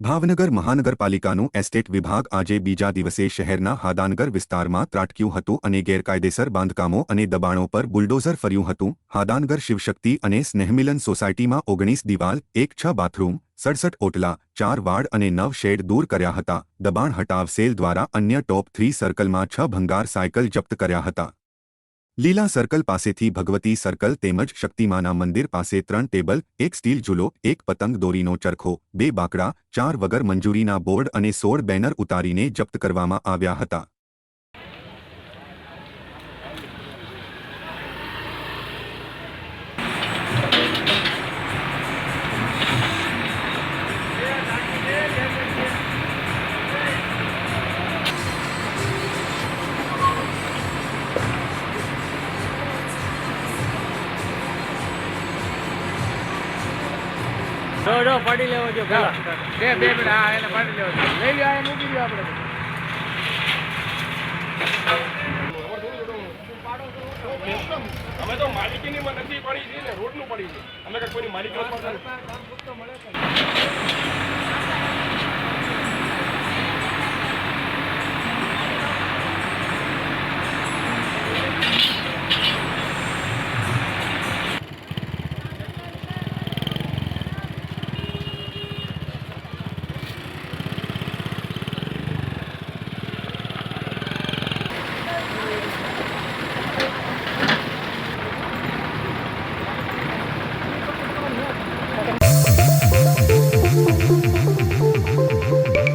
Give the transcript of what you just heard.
Bhavnagar મહાનગરપાલિકાનું estate વિભાગ આજે બીજા દિવસે શહેરના હાદાનગર વિસ્તારમાં ત્રાટક્યું હતું અને ગેરકાયદેસર બાંધકામો અને દબાણો પર બુલડોઝર ફર્યું હતું. હાદાનગર શિવશક્તિ અને સ્નેહમિલન સોસાયટીમાં ઓગણીસ દિવાલ, એક છ બાથરૂમ, સડસઠ ઓટલા, ચાર વાડ અને નવ શેડ દૂર કર્યા હતા. દબાણ હટાવ સેલ દ્વારા અન્ય ટોપ થ્રી સર્કલમાં છ ભંગાર સાયકલ જપ્ત કર્યા હતા. લીલા સર્કલ પાસેથી ભગવતી સર્કલ તેમજ શક્તિમાના મંદિર પાસે ત્રણ ટેબલ, એક સ્ટીલ ઝૂલો, એક પતંગ દોરીનો ચરખો, બે બાકડા, ચાર વગર મંજૂરીના બોર્ડ અને સોળ બેનર ઉતારીને જપ્ત કરવામાં આવ્યા હતા. જો જો પાડી લેવો જો પેલા બે બે મિનિટ હા એને પાડી લેવો લઈ લ્યો આ મૂકી દો આપણે. અમે તો માલિકીની નથી પડી છે ને રોડનું પડી છે. અમે કઈ કોઈની માલિકી નથી પડતા.